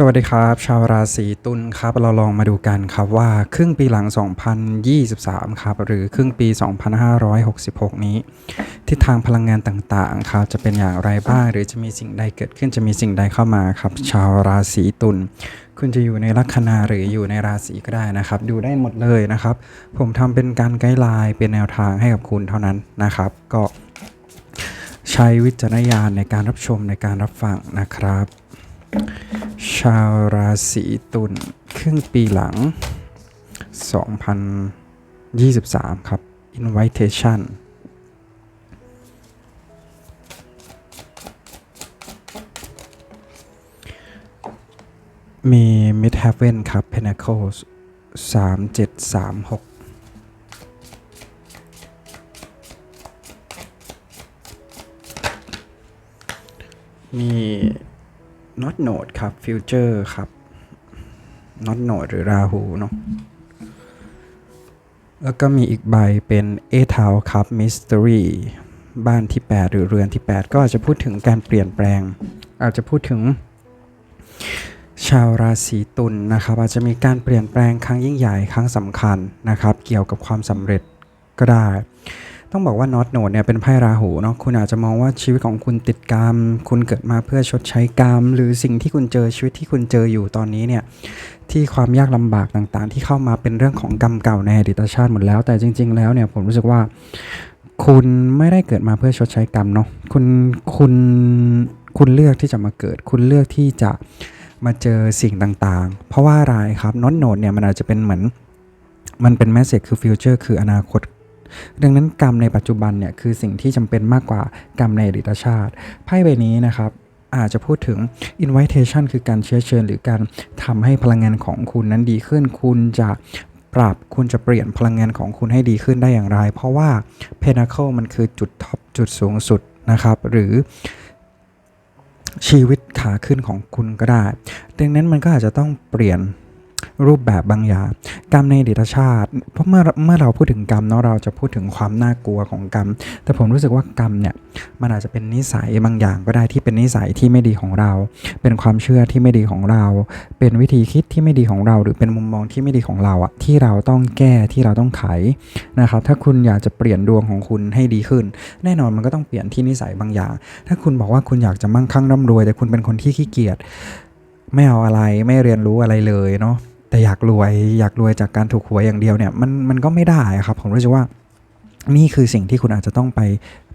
สวัสดีครับ ชาวราศีตุลครับ เราลองมาดูกันครับว่าครึ่งปีหลัง 2023 ครับ หรือครึ่งปี 2566 นี้ ทิศทางพลังงานต่างๆ ครับ จะเป็นอย่างไรบ้าง หรือจะมีสิ่งใดเกิดขึ้นจะมีสิ่งใดเข้ามาครับ ชาวราศีตุลคุณจะอยู่ในลัคนาหรืออยู่ในราศีก็ได้นะครับ ดูได้หมดเลยนะครับ ผมทำเป็นการไกด์ไลน์เป็นแนวทางให้กับคุณเท่านั้นนะครับ ก็ใช้วิจารณญาณในการรับชมในการรับฟังนะครับ ชาวราศีตุลครึ่งปีหลัง 2023 ครับ Invitation มี Mid Heaven ครับ Pentacles 3736มี Not Node ครับ Future ครับ Not Node หรือราหูเนาะแล้วก็มีอีกใบเป็น A t o w ครับ Mystery บ้านที่ 8 หรือเรือนที่ 8 ก็อาจจะพูดถึงการเปลี่ยนแปลง อาจจะพูดถึง ชาวราศีตุลนนะครับ อาจจะมีการเปลี่ยนแปลงครั้งยิ่งใหญ่ครั้งสำคัญนะครับ เกี่ยวกับความสำเร็จก็ได้ ต้องบอกว่า Not Node เนี่ยเป็นไพ่ราหูเนาะคุณอาจจะมองว่าชีวิตของคุณติดกรรม คุณเกิดมาเพื่อชดใช้กรรม หรือสิ่งที่คุณเจอชีวิตที่คุณเจออยู่ตอนนี้เนี่ยที่ความยากลำบากต่างๆ ที่เข้ามาเป็นเรื่องของกรรมเก่าในอดีตชาติหมดแล้ว แต่จริง ๆ แล้วเนี่ยผมรู้สึกว่า คุณไม่ได้เกิดมาเพื่อชดใช้กรรมเนาะคุณคุณคุณเลือกที่จะมาเกิด คุณเลือกที่จะมาเจอสิ่งต่างๆ เพราะว่าอะไรครับน็อตโนดเนี่ยมันอาจจะเป็นเหมือนมันเป็นแมสเซจคือฟิวเจอร์คืออนาคต ดังนั้นกรรมในปัจจุบันเนี่ยคือสิ่งที่จำเป็นมากกว่ากรรมในอดีตชาติ ไพ่ใบนี้นะครับอาจจะพูดถึง invitation คือการเชื้อเชิญ หรือการทำให้พลังงานของคุณนั้นดีขึ้น คุณจะปรับคุณจะเปลี่ยนพลังงานของคุณให้ดีขึ้นได้อย่างไร เพราะว่า Pentacle มันคือจุดท็อปจุดสูงสุดนะครับ หรือชีวิตขาขึ้นของคุณก็ได้ ดังนั้นมันก็อาจจะต้องเปลี่ยน รูปแบบบางอย่างกรรมในอดีตชาติ เพราะเมื่อเมื่อเราพูดถึงกรรมเนาะเราจะพูดถึงความน่ากลัวของกรรม แต่ผมรู้สึกว่ากรรมเนี่ยมันอาจจะเป็นนิสัยบางอย่างก็ได้ที่เป็นนิสัยที่ไม่ดีของเรา เป็นความเชื่อที่ไม่ดีของเรา เป็นวิธีคิดที่ไม่ดีของเรา หรือเป็นมุมมองที่ไม่ดีของเราอะที่เราต้องแก้ที่เราต้องไขนะครับถ้าคุณอยากจะเปลี่ยนดวงของคุณให้ดีขึ้น แน่นอนมันก็ต้องเปลี่ยนที่นิสัยบางอย่าง ถ้าคุณบอกว่าคุณอยากจะมั่งคั่งร่ำรวย แต่คุณเป็นคนที่ขี้เกียจไม่เอาอะไรไม่เรียนรู้อะไรเลยเนาะ แต่อยากรวยอยากรวยจากการถูกหวยอย่างเดียวเนี่ยมันมันก็ไม่ได้ครับ ผมรู้สึกว่านี่คือสิ่งที่คุณอาจจะต้องไป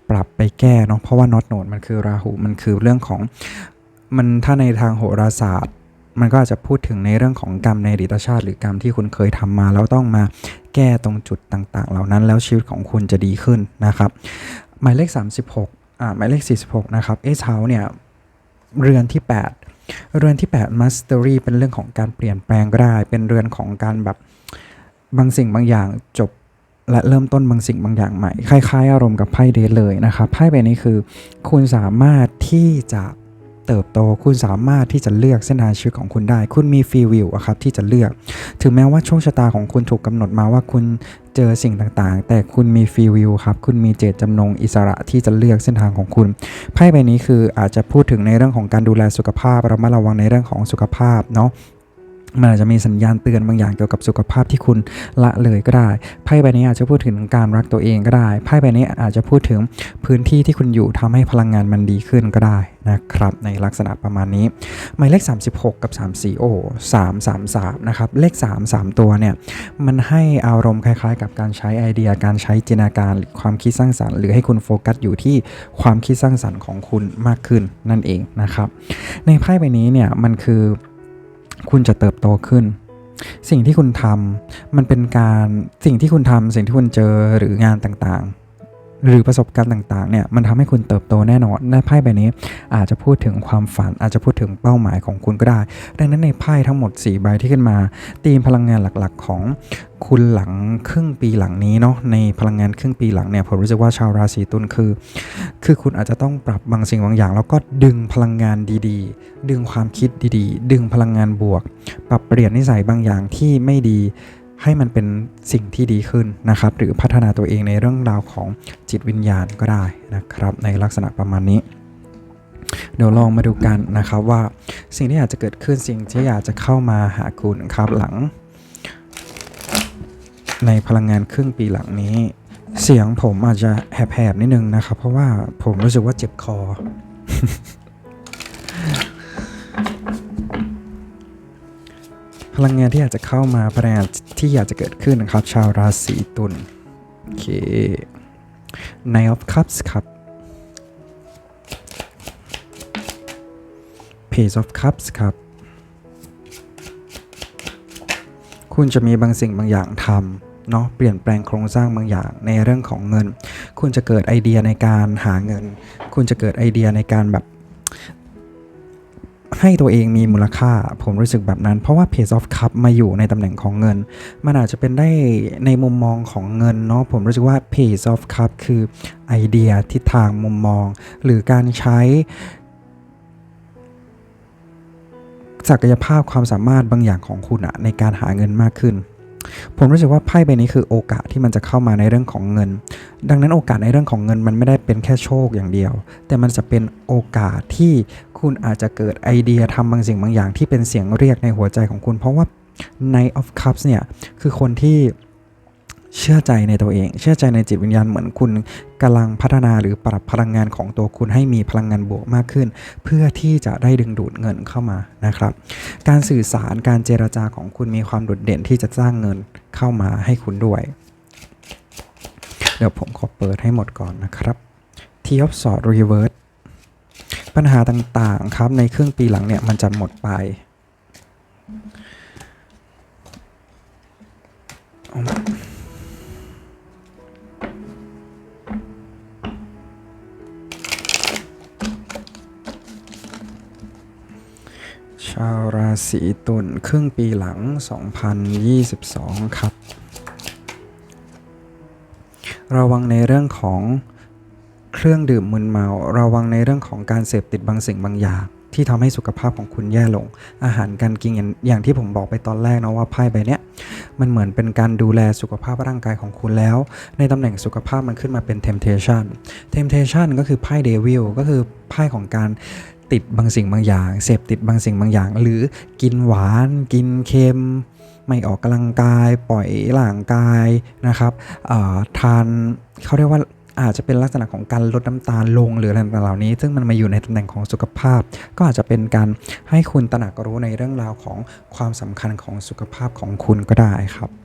ปรับไปแก้เนาะเพราะว่านอตโนดมันคือราหูมันคือเรื่องของมันถ้าในทางโหราศาสตร์ มันก็อาจจะพูดถึงในเรื่องของกรรมในอดีตชาติ หรือกรรมที่คุณเคยทำมา แล้วต้องมาแก้ตรงจุดต่าง ๆ เหล่านั้นแล้วชีวิตของคุณจะดีขึ้นนะครับ หมายเลข 36อ่าหมายเลข 46 นะครับเอเช้าเนี่ยเรือนที่ 8 เรือนที่ 8 Mastery เป็นเรื่องของการเปลี่ยนแปลงก็ได้ เป็นเรือนของการแบบบางสิ่งบางอย่างจบและเริ่มต้นบางสิ่งบางอย่างใหม่ คล้าย ๆ อารมณ์กับไพ่เดทเลยนะครับไพ่ใบนี้คือ คุณสามารถที่จะ เติบโตคุณสามารถที่จะเลือกเส้นทางชีวิตของคุณได้ คุณมีฟรีวิวอะครับที่จะเลือก ถึงแม้ว่าโชคชะตาของคุณถูกกำหนดมาว่าคุณเจอสิ่งต่างๆ แต่คุณมีฟรีวิวครับ คุณมีเจตจำนงอิสระที่จะเลือกเส้นทางของคุณ ไพ่ใบนี้คืออาจจะพูดถึงในเรื่องของการดูแลสุขภาพเรามาระวังในเรื่องของสุขภาพเนาะ มันอาจจะมีสัญญาณเตือนบางอย่างเกี่ยวกับสุขภาพที่คุณละเลยก็ได้ ไพ่ใบนี้อาจจะพูดถึงการรักตัวเองก็ได้ ไพ่ใบนี้อาจจะพูดถึงพื้นที่ที่คุณอยู่ทำให้พลังงานมันดีขึ้นก็ได้นะครับ ในลักษณะประมาณนี้ หมายเลข 36 กับ 34 โอ้333 นะครับ เลข 3 3 ตัวเนี่ย มันให้อารมณ์คล้ายๆ กับการใช้ไอเดีย การใช้จินตนาการ ความคิดสร้างสรรค์ หรือให้คุณโฟกัสอยู่ที่ความคิดสร้างสรรค์ของคุณมากขึ้นนั่นเองนะครับ ในไพ่ใบนี้เนี่ย มันคือ คุณจะเติบโตขึ้น สิ่งที่คุณทำมันเป็นการสิ่งที่คุณทำสิ่งที่คุณเจอหรืองานต่างๆ หรือประสบการณ์ต่างๆเนี่ยมันทำให้คุณเติบโตแน่นอนในไพ่ใบนี้ อาจจะพูดถึงความฝัน อาจจะพูดถึงเป้าหมายของคุณก็ได้ ดังนั้นในไพ่ทั้งหมด 4 ใบที่ขึ้นมาตีมพลังงานหลักๆ ของคุณหลังครึ่งปีหลังนี้เนาะในพลังงานครึ่งปีหลังเนี่ยผมรู้สึกว่าชาวราศีตุลคือ คือคุณอาจจะต้องปรับบางสิ่งบางอย่าง แล้วก็ดึงพลังงานดีๆ ดึงความคิดดีๆ ดึงพลังงานบวก ปรับเปลี่ยนนิสัยบางอย่างที่ไม่ดี ให้มันเป็นสิ่งที่ดีขึ้นนะครับ หรือพัฒนาตัวเองในเรื่องราวของจิตวิญญาณก็ได้นะครับ ในลักษณะประมาณนี้ เดี๋ยวลองมาดูกันนะครับว่าสิ่งที่อาจจะเกิดขึ้นสิ่งที่อยาจจะเข้ามาหาคุณครับหลัง ในพลังงานครึ่งปีหลังนี้ เสียงผมอาจจะแหบๆนิดนึงนะครับ เพราะว่าผมรู้สึกว่าเจ็บคอ พลังงานที่อยาจจะเข้ามาพลังงานที่อยากจะเกิดขึ้นนะครับ ชาวราศีตุลโอเค Nine of Cups ครับ Page of Cups ครับ คุณจะมีบางสิ่งบางอย่างทำเนาะเปลี่ยนแปลงโครงสร้างบางอย่างในเรื่องของเงิน คุณจะเกิดไอเดียในการหาเงิน คุณจะเกิดไอเดียในการแบบ ให้ตัวเองมีมูลค่า ผมรู้สึกแบบนั้น เพราะว่า p a y of Cup มาอยู่ในตำแหน่งของเงิน มันอาจจะเป็นได้ในมุมมองของเงินเนาะผมรู้สึกว่า Page of Cup คือไอเดียทิศทางมุมมอง หรือการใช้ศักยภาพความสามารถบางอย่างของคุณอะในการหาเงินมากขึ้น ผมรู้สึกว่าไพ่ใบนี้คือโอกาสที่มันจะเข้ามาในเรื่องของเงิน ดังนั้นโอกาสในเรื่องของเงินมันไม่ได้เป็นแค่โชคอย่างเดียว แต่มันจะเป็นโอกาสที่คุณอาจจะเกิดไอเดียทำบางสิ่งบางอย่างที่เป็นเสียงเรียกในหัวใจของคุณ เพราะว่า Knight of Cups เนี่ยคือคนที่ เชื่อใจในตัวเอง เชื่อใจในจิตวิญญาณเหมือนคุณกำลังพัฒนาหรือปรับพลังงานของตัวคุณให้มีพลังงานบวกมากขึ้น เพื่อที่จะได้ดึงดูดเงินเข้ามานะครับ การสื่อสารการเจรจาของคุณมีความโดดเด่นที่จะสร้างเงินเข้ามาให้คุณด้วย เดี๋ยวผมขอเปิดให้หมดก่อนนะครับ T of Swords Reverse ปัญหาต่างๆครับในครึ่งปีหลังเนี่ยมันจะหมดไป ศีตุลครึ่งปีหลัง 2022 ครับ ระวังในเรื่องของเครื่องดื่มมึนเมา ระวังในเรื่องของการเสพติดบางสิ่งบางอย่าง ที่ทำให้สุขภาพของคุณแย่ลง อาหารการกินอย่างอย่างที่ผมบอกไปตอนแรกนะว่าไพ่ใบเนี้ยมันเหมือนเป็นการดูแลสุขภาพร่างกายของคุณแล้ว ในตำแหน่งสุขภาพมันขึ้นมาเป็น temptation temptation ก็คือไพ่ devil ก็คือไพ่ของการ ติดบางสิ่งบางอย่าง เสพติดบางสิ่งบางอย่าง หรือกินหวานกินเค็ม ไม่ออกกำลังกายปล่อยร่างกายนะครับทานเขาเรียกว่าอาจจะเป็นลักษณะของการลดน้ำตาลลงหรืออะไรต่างๆเหล่านี้ ซึ่งมันมาอยู่ในตำแหน่งของสุขภาพ ก็อาจจะเป็นการให้คุณตระหนักรู้ในเรื่องราวของความสำคัญของสุขภาพของคุณก็ได้ครับ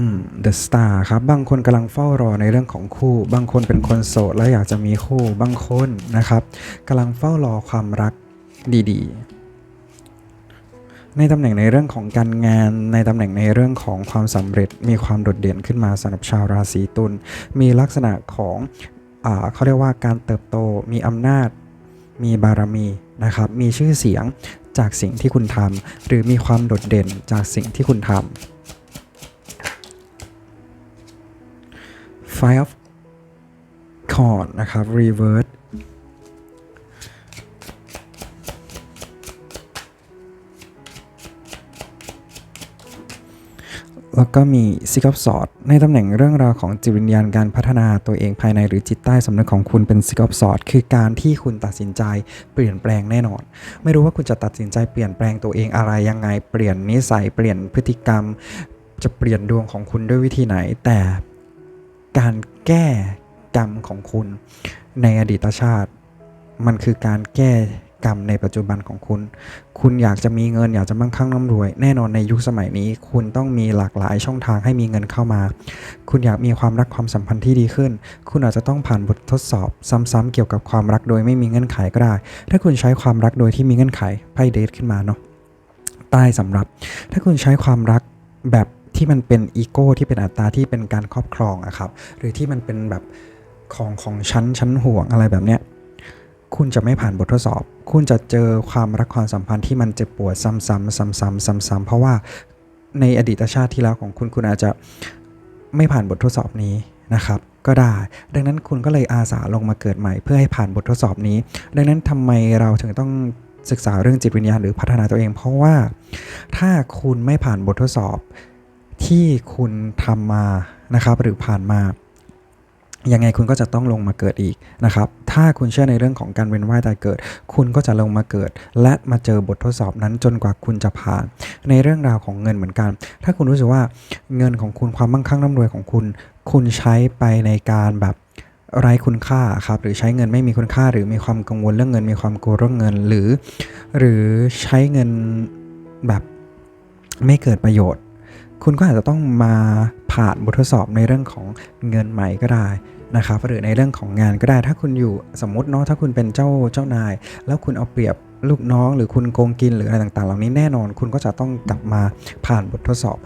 อืม The Star ครับ บางคนกำลังเฝ้ารอในเรื่องของคู่ บางคนเป็นคนโสดและอยากจะมีคู่ บางคนนะครับกำลังเฝ้ารอความรักดีๆ ในตำแหน่งในเรื่องของการงาน ในตำแหน่งในเรื่องของความสำเร็จ มีความโดดเด่นขึ้นมาสำหรับชาวราศีตุล มีลักษณะของอเขาเรียกว่าการเติบโต มีอำนาจ มีบารมีนะครับ มีชื่อเสียงจากสิ่งที่คุณทำ หรือมีความโดดเด่นจากสิ่งที่คุณทำ Five of c o r d นะครับ reverse แล้วก็มี Six of Swords ในตำแหน่งเรื่องราวของจิตวิญญาณการพัฒนาตัวเองภายในหรือจิตใต้สำนึกของคุณเป็น Six of Swords คือการที่คุณตัดสินใจเปลี่ยนแปลงแน่นอน ไม่รู้ว่าคุณจะตัดสินใจเปลี่ยนแปลงตัวเองอะไรยังไง เปลี่ยนนิสัยเปลี่ยนพฤติกรรม จะเปลี่ยนดวงของคุณด้วยวิธีไหน แต่ การแก้กรรมของคุณในอดีตชาติ มันคือการแก้กรรมในปัจจุบันของคุณ คุณอยากจะมีเงินอยากจะมั่งคั่งร่ำรวย แน่นอนในยุคสมัยนี้ คุณต้องมีหลากหลายช่องทางให้มีเงินเข้ามา คุณอยากมีความรักความสัมพันธ์ที่ดีขึ้น คุณอาจจะต้องผ่านบททดสอบ ซ้ำๆเกี่ยวกับความรักโดยไม่มีเงื่อนไขก็ได้ ถ้าคุณใช้ความรักโดยที่มีเงื่อนไขไพ่เดทขึ้นมาเนาะใต้สำหรับ ถ้าคุณใช้ความรักแบบ ที่มันเป็นอีโก้ที่เป็นอัตตาที่เป็นการครอบครองอะครับหรือที่มันเป็นแบบของของชั้นชั้นห่วงอะไรแบบเนี้ยคุณจะไม่ผ่านบททดสอบ คุณจะเจอความรักความสัมพันธ์ที่มันเจ็บปวดซ้ำๆซ้ำๆซ้ำๆเพราะว่าในอดีตชาติที่แล้วของคุณคุณอาจจะไม่ผ่านบททดสอบนี้นะครับก็ได้ ดังนั้นคุณก็เลยอาสาลงมาเกิดใหม่เพื่อให้ผ่านบททดสอบนี้ ดังนั้นทำไมเราถึงต้องศึกษาเรื่องจิตวิญญาณหรือพัฒนาตัวเอง เพราะว่าถ้าคุณไม่ผ่านบททดสอบ ที่คุณทำมานะครับ หรือผ่านมายังไงคุณก็จะต้องลงมาเกิดอีกนะครับ ถ้าคุณเชื่อในเรื่องของการเวียนว่ายตายเกิด คุณก็จะลงมาเกิด และมาเจอบททดสอบนั้นจนกว่าคุณจะผ่าน ในเรื่องราวของเงินเหมือนกัน ถ้าคุณรู้สึกว่าเงินของคุณความมั่งคั่งร่ำรวยของคุณ คุณใช้ไปในการแบบไร้คุณค่าครับ หรือใช้เงินไม่มีคุณค่า หรือมีความกังวลเรื่องเงิน มีความกลัวเรื่องเงิน หรือ หรือใช้เงินแบบไม่เกิดประโยชน์ คุณก็อาจจะต้องมาผ่านบททดสอบในเรื่องของเงินใหม่ก็ได้นะครับหรือในเรื่องของงานก็ได้ ถ้าคุณอยู่สมมติเนาะถ้าคุณเป็นเจ้าเจ้านาย แล้วคุณเอาเปรียบลูกน้อง หรือคุณโกงกินหรืออะไรต่างๆ เหล่านี้แน่นอน คุณก็จะต้องกลับมาผ่านบททดสอบ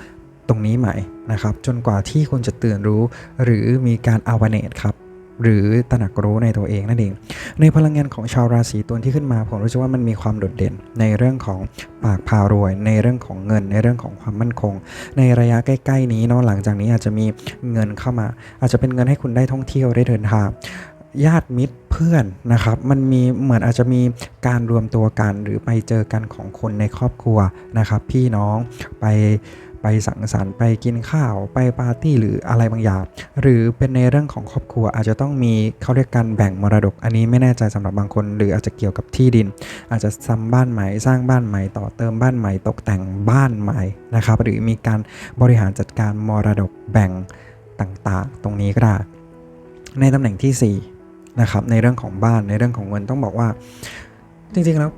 ตรงนี้ใหม่นะครับ จนกว่าที่คุณจะตื่นรู้ หรือมีการ awareness ครับ หรือตระหนักรู้ในตัวเองนั่นเอง ในพลังงานของชาวราศีตุลที่ขึ้นมาผมรู้สึกว่ามันมีความโดดเด่น ในเรื่องของปากพารวย ในเรื่องของเงิน ในเรื่องของความมั่นคง ในระยะใกล้ ๆ นี้เนาะหลังจากนี้อาจจะมีเงินเข้ามา อาจจะเป็นเงินให้คุณได้ท่องเที่ยวได้เดินทางญาติมิตรเพื่อนนะครับ มันมีเหมือนอาจจะมีการรวมตัวกัน หรือไปเจอกันของคนในครอบครัวนะครับ พี่น้องไป ไปสังสรรค์ไปกินข้าวไปปาร์ตี้หรืออะไรบางอย่าง หรือเป็นในเรื่องของครอบครัวอาจจะต้องมีเขาเรียกการแบ่งมรดก อันนี้ไม่แน่ใจสำหรับบางคน หรืออาจจะเกี่ยวกับที่ดิน อาจจะทำบ้านใหม่สร้างบ้านใหม่ต่อเติมบ้านใหม่ตกแต่งบ้านใหม่นะครับหรือมีการบริหารจัดการมรดกแบ่งต่างๆ ตรงนี้ก็ได้ในตำแหน่งที่4นะครับในเรื่องของบ้านในเรื่องของเงินต้องบอกว่า จริงๆแล้ว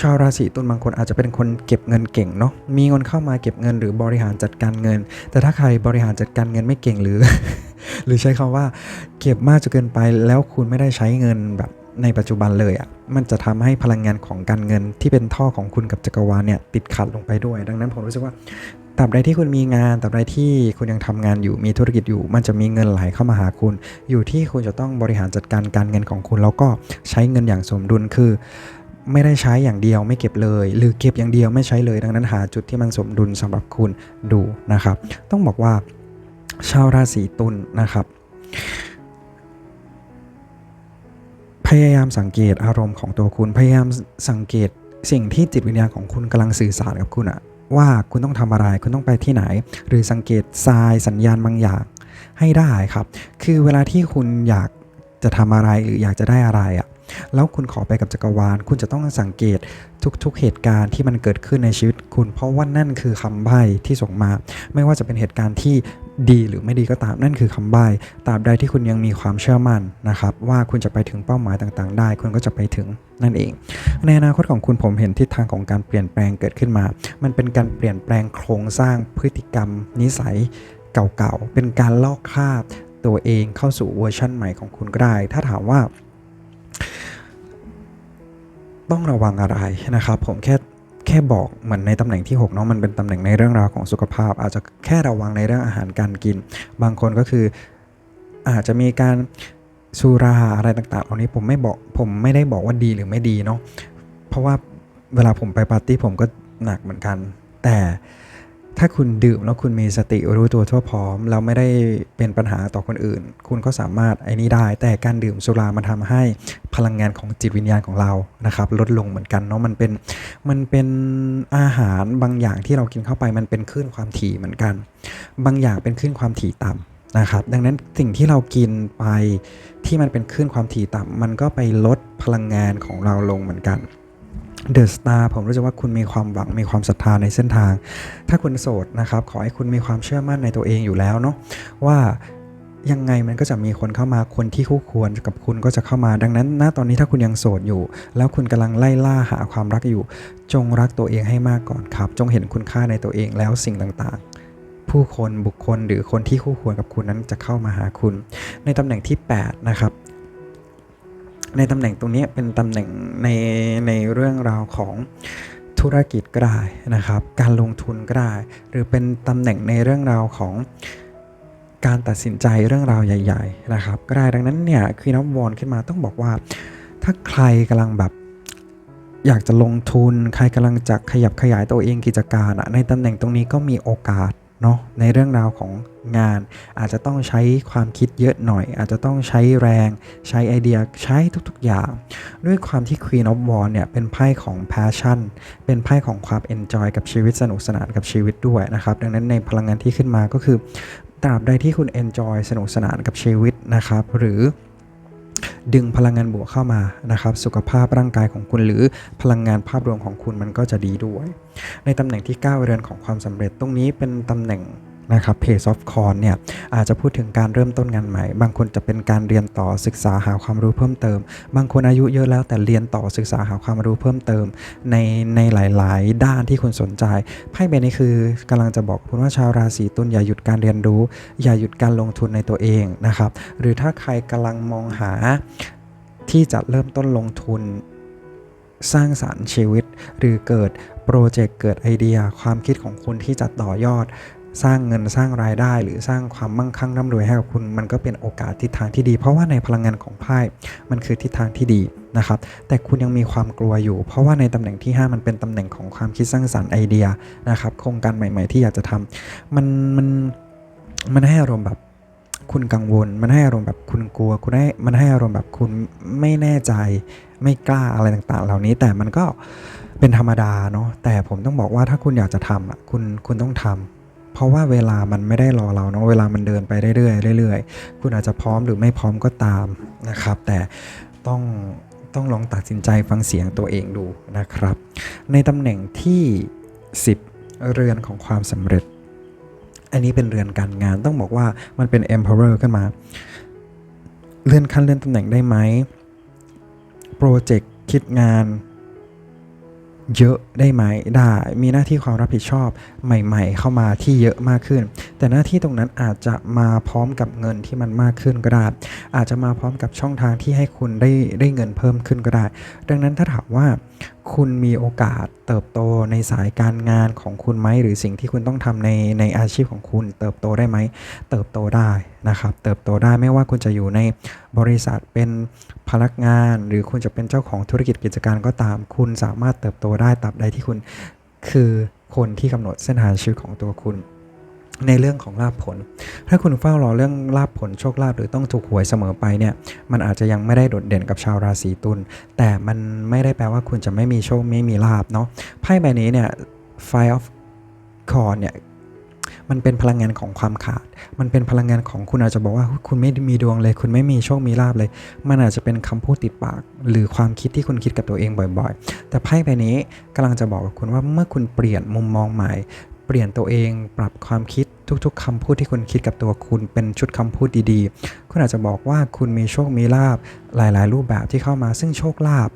ชาวราศีตุลบางคนอาจจะเป็นคนเก็บเงินเก่งเนาะมีเงินเข้ามาเก็บเงินหรือบริหารจัดการเงิน แต่ถ้าใครบริหารจัดการเงินไม่เก่งหรือ หรือใช้คำว่าเก็บมากจนเกินไปแล้วคุณไม่ได้ใช้เงินแบบในปัจจุบันเลยอะ่ะ มันจะทำให้พลังงานของการเงินที่เป็นท่อของคุณกับจักรวาลเนี่ยติดขัดลงไปด้วย ดังนั้นผมรู้สึกว่าตราบใดที่คุณมีงานตราบใดที่คุณยังทำงานอยู่มีธุรกิจอยู่ มันจะมีเงินไหลเข้ามาหาคุณ อยู่ที่คุณจะต้องบริหารจัดการการเงินของคุณ แล้วก็ใช้เงินอย่างสมดุลคือ ไม่ได้ใช้อย่างเดียวไม่เก็บเลย หรือเก็บอย่างเดียวไม่ใช้เลย ดังนั้นหาจุดที่มันสมดุลสำหรับคุณดูนะครับ ต้องบอกว่าชาวราศีตุลนะครับ พยายามสังเกตอารมณ์ของตัวคุณพยายามสังเกตสิ่งที่จิตวิญญาณของคุณกำลังสื่อสารกับคุณอะว่าคุณต้องทำอะไรคุณต้องไปที่ไหน หรือสังเกตทรายสัญญาณบางอย่างให้ได้ครับ คือเวลาที่คุณอยากจะทำอะไรหรืออยากจะได้อะไรอะ แล้วคุณขอไปกับจักรวาล คุณจะต้องสังเกตทุกๆเหตุการณ์ที่มันเกิดขึ้นในชีวิตคุณ เพราะว่านั่นคือคำใบ้ที่ส่งมา ไม่ว่าจะเป็นเหตุการณ์ที่ดีหรือไม่ดีก็ตามนั่นคือคำใบ้ตราบใดที่คุณยังมีความเชื่อมั่นนะครับ ว่าคุณจะไปถึงเป้าหมายต่างๆ ได้ คุณก็จะไปถึงนั่นเอง ในอนาคตของคุณผมเห็นทิศทางของการเปลี่ยนแปลงเกิดขึ้นมา มันเป็นการเปลี่ยนแปลงโครงสร้างพฤติกรรม นิสัยเก่าๆ เป็นการลอกคราบตัวเองเข้าสู่เวอร์ชั่นใหม่ของคุณก็ได้ ถ้าถามว่า ต้องระวังอะไรนะครับ ผมแค่แค่บอกเหมือนในตำแหน่งที่6เนาะมันเป็นตำแหน่งในเรื่องราวของสุขภาพ อาจจะแค่ระวังในเรื่องอาหารการกิน บางคนก็คืออาจจะมีการสุราอะไรต่างๆเหล่านี้ผมไม่บอกผมไม่ได้บอกว่าดีหรือไม่ดีเนาะเพราะว่าเวลาผมไปปาร์ตี้ผมก็หนักเหมือนกัน แต่ ถ้าคุณดื่มแล้วคุณมีสติรู้ตัวทั่วพร้อมแล้วไม่ได้เป็นปัญหาต่อคนอื่น คุณก็สามารถไอ้นี้ได้ แต่การดื่มสุรามันทำให้พลังงานของจิตวิญญาณของเรานะครับ ลดลงเหมือนกันเนาะมันเป็นมันเป็นอาหารบางอย่างที่เรากินเข้าไปมันเป็นคลื่นความถี่เหมือนกัน บางอย่างเป็นคลื่นความถี่ต่ำนะครับ ดังนั้นสิ่งที่เรากินไปที่มันเป็นคลื่นความถี่ต่ำมันก็ไปลดพลังงานของเราลงเหมือนกัน เดอะสตาร์ผมรู้สึกว่าคุณมีความหวังมีความศรัทธาในเส้นทาง ถ้าคุณโสดนะครับ ขอให้คุณมีความเชื่อมั่นในตัวเองอยู่แล้วเนาะว่ายังไงมันก็จะมีคนเข้ามาคนที่คู่ควรกับคุณก็จะเข้ามา ดังนั้นณตอนนี้ถ้าคุณยังโสดอยู่ แล้วคุณกำลังไล่ล่าหาความรักอยู่ จงรักตัวเองให้มากก่อนครับ จงเห็นคุณค่าในตัวเองแล้วสิ่งต่างๆ ผู้คนบุคคลหรือคนที่คู่ควรกับคุณนั้นจะเข้ามาหาคุณ ในตำแหน่งที่ 8 นะครับ ในตำแหน่งตรงนี้เป็นตำแหน่งในในเรื่องราวของธุรกิจก็ได้นะครับ การลงทุนก็ได้ หรือเป็นตำแหน่งในเรื่องราวของการตัดสินใจเรื่องราวใหญ่ ๆ นะครับ ก็ได้ดังนั้นเนี่ยคือน้ำวอนขึ้นมาต้องบอกว่า ถ้าใครกำลังแบบอยากจะลงทุน ใครกำลังจะขยับขยายตัวเองกิจการอะในตำแหน่งตรงนี้ก็มีโอกาส เนาะในเรื่องราวของงาน อาจจะต้องใช้ความคิดเยอะหน่อย อาจจะต้องใช้แรงใช้ไอเดียใช้ทุกๆอย่าง ด้วยความที่ Queen of w a n d เนี่ยเป็นไพ่ของ passion เป็นไพ่ของความ enjoy กับชีวิตสนุกสนานกับชีวิตด้วยนะครับ ดังนั้นในพลังงานที่ขึ้นมาก็คือตราบใดที่คุณ enjoy สนุกสนานกับชีวิตนะครับ หรือ ดึงพลังงานบวกเข้ามานะครับ สุขภาพร่างกายของคุณหรือพลังงานภาพรวมของคุณมันก็จะดีด้วย ในตำแหน่งที่ 9 เรือนของความสำเร็จตรงนี้เป็นตำแหน่ง นะครับ Page of c o n เนี่ยอาจจะพูดถึงการเริ่มต้นงานใหม่ บางคนจะเป็นการเรียนต่อศึกษาหาความรู้เพิ่มเติม บางคนอายุเยอะแล้วแต่เรียนต่อศึกษาหาความรู้เพิ่มเติม ในในหลาย ๆ ด้านที่คุณสนใจไพ่ใบนี้คือกำลังจะบอกคุณว่าชาวราศีตุลอย่าหยุดการเรียนรู้ อย่าหยุดการลงทุนในตัวเองนะครับหรือถ้าใครกำลังมองหาที่จะเริ่มต้นลงทุนสร้างสารรค์ชีวิต หรือเกิดโปรเจกต์เกิดไอเดีย ความคิดของคุณที่จะต่อยอด สร้างเงินสร้างรายได้หรือสร้างความมั่งคั่งร่ำรวยให้กับคุณมันก็เป็นโอกาสทิศทางที่ดี เพราะว่าในพลังงานของไพ่มันคือทิศทางที่ดีนะครับแต่คุณยังมีความกลัวอยู่ เพราะว่าในตำแหน่งที่ 5 มันเป็นตำแหน่งของความคิดสร้างสรรค์ไอเดียนะครับโครงการใหม่ ๆ ที่อยากจะทำมันมันมันให้อารมณ์แบบคุณกังวล มันให้อารมณ์แบบคุณกลัว คุณให้มันให้อารมณ์แบบคุณไม่แน่ใจ ไม่กล้าอะไรต่างๆ เหล่านี้แต่มันก็เป็นธรรมดาเนาะแต่ผมต้องบอกว่าถ้าคุณอยากจะทำอะคุณคุณต้องทำ ราะว่าเวลามันไม่ได้รอเราเนาะเวลามันเดินไปเรื่อยๆเรื่อยๆ คุณอาจจะพร้อมหรือไม่พร้อมก็ตามนะครับ แต่ต้องต้องลองตัดสินใจฟังเสียงตัวเองดูนะครับ ในตำแหน่งที่ 10 เรือนของความสำเร็จ อันนี้เป็นเรือนการงานต้องบอกว่ามันเป็น emperor ขึ้นมา เลื่อนขั้นเลื่อนตำแหน่งได้ไหมโปรเจกต์คิดงาน เยอะได้ไหมได้ มีหน้าที่ความรับผิดชอบใหม่ ๆ เข้ามาที่เยอะมากขึ้น แต่หน้าที่ตรงนั้นอาจจะมาพร้อมกับเงินที่มันมากขึ้นก็ได้ อาจจะมาพร้อมกับช่องทางที่ให้คุณได้ได้เงินเพิ่มขึ้นก็ได้ ดังนั้นถ้าถามว่า คุณมีโอกาสเติบโตในสายการงานของคุณไหม หรือสิ่งที่คุณต้องทำในในอาชีพของคุณ เติบโตได้ไหม เติบโตได้นะครับ เติบโตได้ไม่ว่าคุณจะอยู่ในบริษัทเป็นพนักงาน หรือคุณจะเป็นเจ้าของธุรกิจกิจการก็ตาม คุณสามารถเติบโตได้ตราบใดที่คุณคือคนที่กำหนดเส้นทางชีวิตของตัวคุณ ในเรื่องของลาภผล ถ้าคุณเฝ้ารอเรื่องลาภผลโชคลาภหรือต้องถูกหวยเสมอไปเนี่ย มันอาจจะยังไม่ได้โดดเด่นกับชาวราศีตุล แต่มันไม่ได้แปลว่าคุณจะไม่มีโชคไม่มีลาบเนาะ ไพ่ใบนี้เนี่ย Five of c o r เนี่ย มันเป็นพลังงานของความขาด มันเป็นพลังงานของคุณอาจจะบอกว่าคุณไม่มีดวงเลย คุณไม่มีโชคมีลาบเลย มันอาจจะเป็นคำพูดติดปาก หรือความคิดที่คุณคิดกับตัวเองบ่อยๆ แต่ไพ่ใบนี้กำลังจะบอกกับคุณว่าเมื่อคุณเปลี่ยนมุมมองใหม่ ปลี่ยนตัวเองปรับความคิดทุกๆคำพูดที่คุณคิดกับตัวคุณเป็นชุดคำพูดดีๆ คุณอาจจะบอกว่าคุณมีโชคมีลาบหลายๆ รูปแบบที่เข้ามาซึ่งโชคลาบ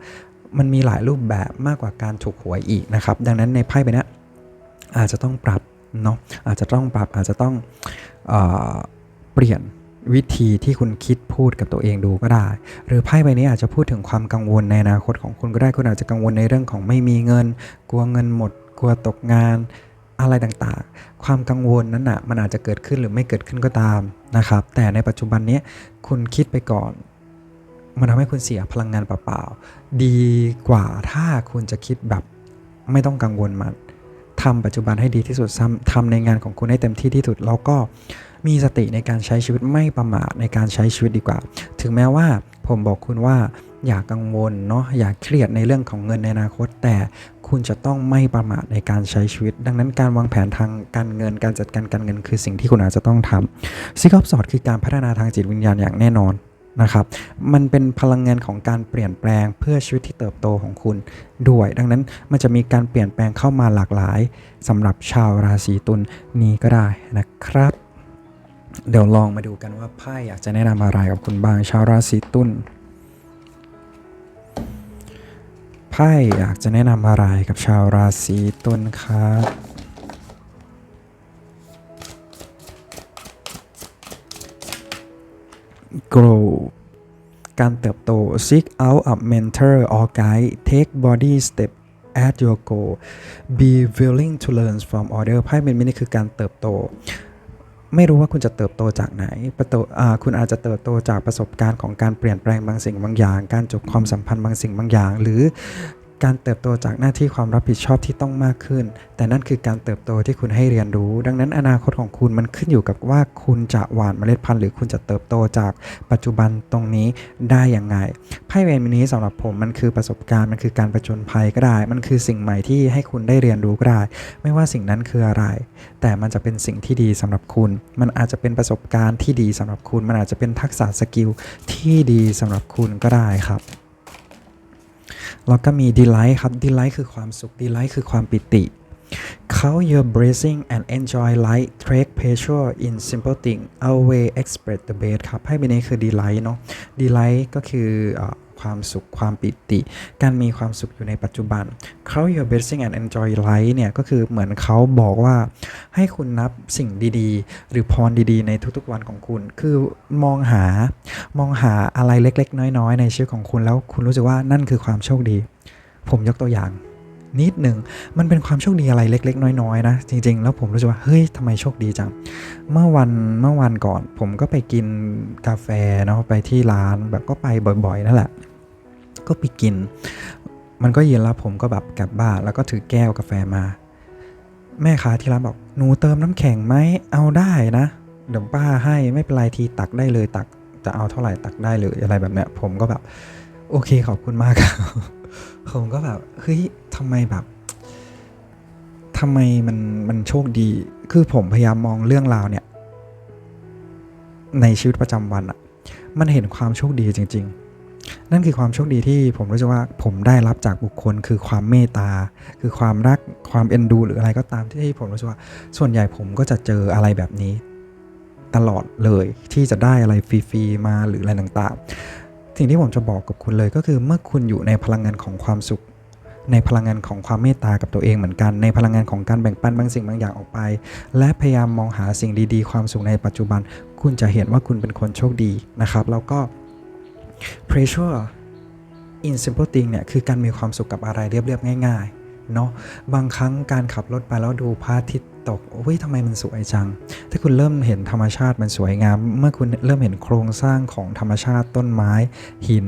มันมีหลายรูปแบบมากกว่าการถูกหวยอีกนะครับ ดังนั้นในไพ่ใบนี้อาจจะต้องปรับเนาะอาจจะต้องปรับอาจจะต้องเอเปลี่ยนวิธีที่คุณคิดพูดกับตัวเองดูก็ได้ หรือไพ่ใบนี้อาจจะพูดถึงความกังวลในอนาคตของคุณก็ได้คุณอาจจะกังวลในเรื่องของไม่มีเงิน กลัวเงินหมด กลัวตกงาน อะไรต่างๆ ความกังวลนั้นนะมันอาจจะเกิดขึ้นหรือไม่เกิดขึ้นก็ตามนะครับ แต่ในปัจจุบันนี้คุณคิดไปก่อน มันทำให้คุณเสียพลังงานเปล่าๆ ดีกว่าถ้าคุณจะคิดแบบไม่ต้องกังวลมันทำปัจจุบันให้ดีที่สุดทำทำในงานของคุณให้เต็มที่ที่สุด แล้วก็มีสติในการใช้ชีวิตไม่ประมาทในการใช้ชีวิตดีกว่า ถึงแม้ว่าผมบอกคุณว่า อย่ากังวลเนาะอย่าเครียดในเรื่องของเงินในอนาคต แต่คุณจะต้องไม่ประมาทในการใช้ชีวิต ดังนั้นการวางแผนทางการเงินการจัดการการเงินคือสิ่งที่คุณอาจจะต้องทำซิกอฟสอดคือการพัฒนาทางจิตวิญญาณอย่างแน่นอนนะครับมันเป็นพลังงานของการเปลี่ยนแปลงเพื่อชีวิตที่เติบโตของคุณด้วย ดังนั้นมันจะมีการเปลี่ยนแปลงเข้ามาหลากหลายสำหรับชาวราศีตุลนี้ก็ได้นะครับ เดี๋ยวลองมาดูกันว่าไพ่อยากจะแนะนำอะไรกับคุณบ้างชาวราศีตุล ไพ่อยากจะแนะนำอะไรกับชาวราศีตุลครับ grow การเติบโต seek out a mentor or guide take body step at your goal be willing to learn from other ไพ่เป็นมินี่คือการเติบโต ไม่รู้ว่าคุณจะเติบโตจากไหนประตคุณอาจจะเติบโตจากประสบการณ์ของการเปลี่ยนแปลงบางสิ่งบางอย่าง การจบความสัมพันธ์บางสิ่งบางอย่าง หรือ การเติบโตจากหน้าที่ความรับผิดชอบที่ต้องมากขึ้น แต่นั่นคือการเติบโตที่คุณให้เรียนรู้ ดังนั้นอนาคตของคุณมันขึ้นอยู่กับว่าคุณจะหว่านเมล็ดพันธุ์หรือคุณจะเติบโตจากปัจจุบันตรงนี้ได้อย่างไงไพ่เวนนี้สำหรับผมมันคือประสบการณ์มันคือการประจนภัยก็ได้ มันคือสิ่งใหม่ที่ให้คุณได้เรียนรู้ก็ได้ ไม่ว่าสิ่งนั้นคืออะไร แต่มันจะเป็นสิ่งที่ดีสำหรับคุณ มันอาจจะเป็นประสบการณ์ที่ดีสำหรับคุณ มันอาจจะเป็นทักษะสกิลที่ดีสำหรับคุณก็ได้ครับ แล้วก็มี delight ครับ delight คือความสุข delight คือความปิติ Count your blessing and enjoy life take pleasure in simple thing always express the best ครับให้เป็นนี้คือ delight เนาะ delight ก็คืออ ความสุขความปิติ การมีความสุขอยู่ในปัจจุบันเขา your blessing and enjoy life เนี่ยก็คือเหมือนเขาบอกว่าให้คุณนับสิ่งดีๆ หรือพรดีๆ ในทุกๆวันของคุณ คือมองหามองหาอะไรเล็กๆ น้อยๆ ในชีวิตของคุณแล้วคุณรู้สึกว่านั่นคือความโชคดี ผมยกตัวอย่าง นิดหนึ่ง มันเป็นความโชคดีอะไรเล็ก ๆ น้อยๆนะจริง ๆ แล้วผมรู้สึกว่าเฮ้ยทำไมโชคดีจัง เมื่อวันเมื่อวันก่อน ผมก็ไปกินกาแฟเนาะไปที่ร้านแบบก็ไปบ่อยๆนั่นแหละ ก็ไปกิน มันก็เย็นแล้วผมก็แบบกลับบ้านแล้วก็ถือแก้วกาแฟมา แม่ค้าที่ร้านบอกหนูเติมน้ำแข็งไหมเอาได้นะเดี๋ยวป้าให้ไม่เป็นไรทีตักได้เลยตักจะเอาเท่าไหร่ตักได้เลยอะไรแบบเนี้ยผมก็แบบ โอเคขอบคุณมากครับ ผมก็แบบเฮ้ยทำไมแบบทำไมมันมันโชคดี คือผมพยายามมองเรื่องราวเนี่ย ในชีวิตประจำวันอะมันเห็นความโชคดีจริง ๆ นั่นคือความโชคดีที่ผมรู้สึกว่าผมได้รับจากบุคคล คือความเมตตา คือความรักความเอ็นดู หรืออะไรก็ตามที่ผมรู้สึกว่า ส่วนใหญ่ผมก็จะเจออะไรแบบนี้ ตลอดเลยที่จะได้อะไรฟรีๆมาหรืออะไรต่างๆ สิ่งที่ผมจะบอกกับคุณเลยก็คือเมื่อคุณอยู่ในพลังงานของความสุข ในพลังงานของความเมตตากับตัวเองเหมือนกัน ในพลังงานของการแบ่งปันบางสิ่งบางอย่างออกไป และพยายามมองหาสิ่งดีๆ ความสุขในปัจจุบัน คุณจะเห็นว่าคุณเป็นคนโชคดีนะครับแล้วก็ pressure in simple thing เนี่ยคือการมีความสุขกับอะไรเรียบๆง่ายๆเนาะบางครั้งการขับรถไปแล้วดูพระอาทิตย์ ตกเฮ้ยทำไมมันสวยจัง ถ้าคุณเริ่มเห็นธรรมชาติมันสวยงาม เมื่อคุณเริ่มเห็นโครงสร้างของธรรมชาติต้นไม้ หิน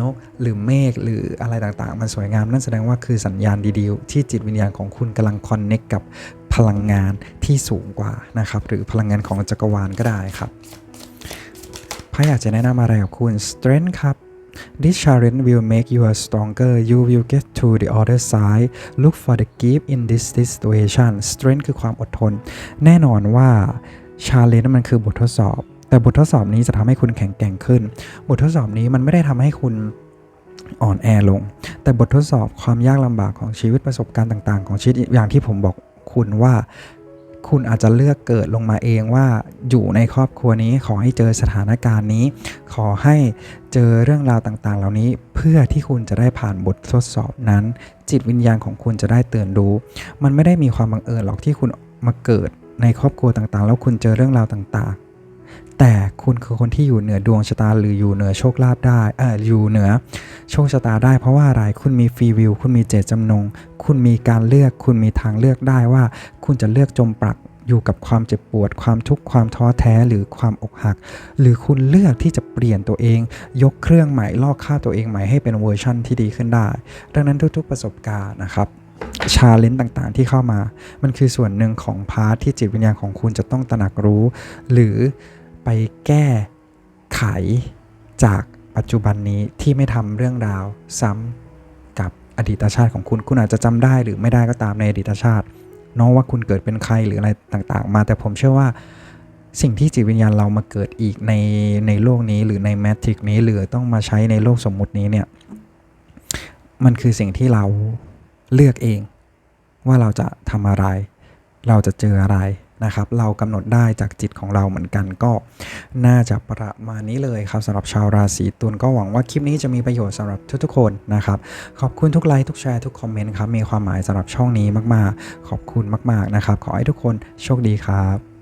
นก หรือเมฆหรืออะไรต่างๆ มันสวยงาม นั่นแสดงว่าคือสัญญาณดีๆ ที่จิตวิญญาณของคุณกำลังคอนเน็กกับพลังงานที่สูงกว่านะครับ หรือพลังงานของจักรวาลก็ได้ครับพระอยากจะแนะนำอะไรกับคุณ strength ครับ This challenge will make you stronger. You will get to the other side. Look for the gift in this situation. Strength คือความอดทน แน่นอนว่า challenge มันคือบททดสอบ แต่บททดสอบนี้จะทำให้คุณแข็งแกร่งขึ้น บททดสอบนี้มันไม่ได้ทำให้คุณอ่อนแอลง แต่บททดสอบความยากลำบากของชีวิตประสบการณ์ต่าง ๆ ของชีวิตอย่างที่ผมบอกคุณว่า คุณอาจจะเลือกเกิดลงมาเองว่าอยู่ในครอบครัวนี้ขอให้เจอสถานการณ์นี้ ขอให้เจอเรื่องราวต่างๆ เหล่านี้เพื่อที่คุณจะได้ผ่านบททดสอบนั้น จิตวิญญาณของคุณจะได้เตือนรู้ มันไม่ได้มีความบังเอิญหรอกที่คุณมาเกิดในครอบครัวต่างๆ แล้วคุณเจอเรื่องราวต่างๆ แต่คุณคือคนที่อยู่เหนือดวงชะตาหรืออยู่เหนือโชคลาภได้เอออยู่เหนือโชคชะตาได้ เพราะว่าอะไรคุณมีฟรีวิวคุณมีเจตจำนง คุณมีการเลือก คุณมีทางเลือกได้ว่า คุณจะเลือกจมปลักอยู่กับความเจ็บปวด ความทุกข์ความท้อแท้หรือความอกหัก หรือคุณเลือกที่จะเปลี่ยนตัวเอง ยกเครื่องใหม่ลอกค่าตัวเองใหม่ให้เป็นเวอร์ชั่นที่ดีขึ้นได้ ดังนั้นทุกๆประสบการณ์นะครับชาเลนจ์ต่างๆ ที่เข้ามา มันคือส่วนหนึ่งของพาร์ทที่จิตวิญญาณของคุณจะต้องตระหนักรู้ หรือ ไปแก้ไขจากปัจจุบันนี้ที่ไม่ทำเรื่องราวซ้ำกับอดีตชาติของคุณ คุณอาจจะจำได้หรือไม่ได้ก็ตามในอดีตชาติเนาะว่าคุณเกิดเป็นใครหรืออะไรต่างๆ มา แต่ผมเชื่อว่าสิ่งที่จิตวิญญาณเรามาเกิดอีกในในโลกนี้หรือในแมทริกนี้หรือต้องมาใช้ในโลกสมมุตินี้เนี่ยมันคือสิ่งที่เราเลือกเอง ว่าเราจะทำอะไร เราจะเจออะไร นะครับ เรากำหนดได้จากจิตของเราเหมือนกันก็ น่าจะประมาณนี้เลยครับสำหรับชาวราศีตุลก็หวังว่าคลิปนี้จะมีประโยชน์สำหรับทุกๆคนนะครับ ขอบคุณทุกไลค์ทุกแชร์ทุกคอมเมนต์ครับมีความหมายสำหรับช่องนี้มากๆ ขอบคุณมาก ๆนะครับ ขอให้ทุกคนโชคดีครับ